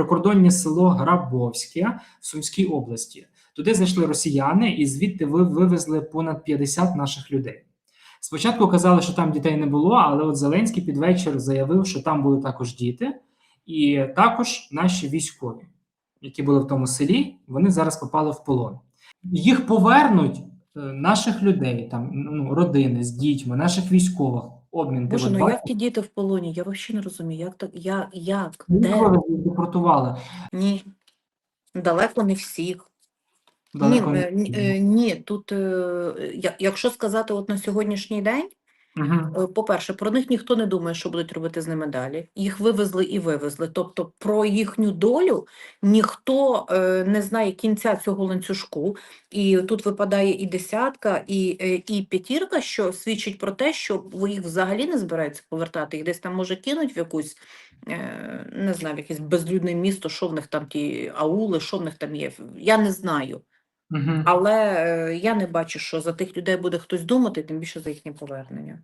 прикордонне село Грабовське в Сумській області. Туди зайшли росіяни, і звідти ви вивезли понад 50 наших людей. Спочатку казали, що там дітей не було, але от Зеленський під вечір заявив, що там були також діти, і також наші військові, які були в тому селі, вони зараз попали в полон. Їх повернуть наших людей, там ну, родини з дітьми, наших військових. Обмін Боже, ну як ті діти в полоні? Я взагалі не розумію, як так, як, як, де? депортували. Ні. Далеко не всіх. Далеко е, ні, е, ні, тут, е, я- якщо сказати от на сьогоднішній день, Е, По-перше, про них ніхто не думає, що будуть робити з ними далі. Їх вивезли і вивезли. Тобто про їхню долю ніхто е, не знає кінця цього ланцюжку. І тут випадає і десятка, і, е, і п'ятірка, що свідчить про те, що їх взагалі не збираються повертати. Їх десь там може кинуть в якусь, е, не знаю, в якесь безлюдне місто, що в них там ті аули, що в них там є. Я не знаю. Мгм. Але е, я не бачу, що за тих людей буде хтось думати, тим більше за їхнє повернення.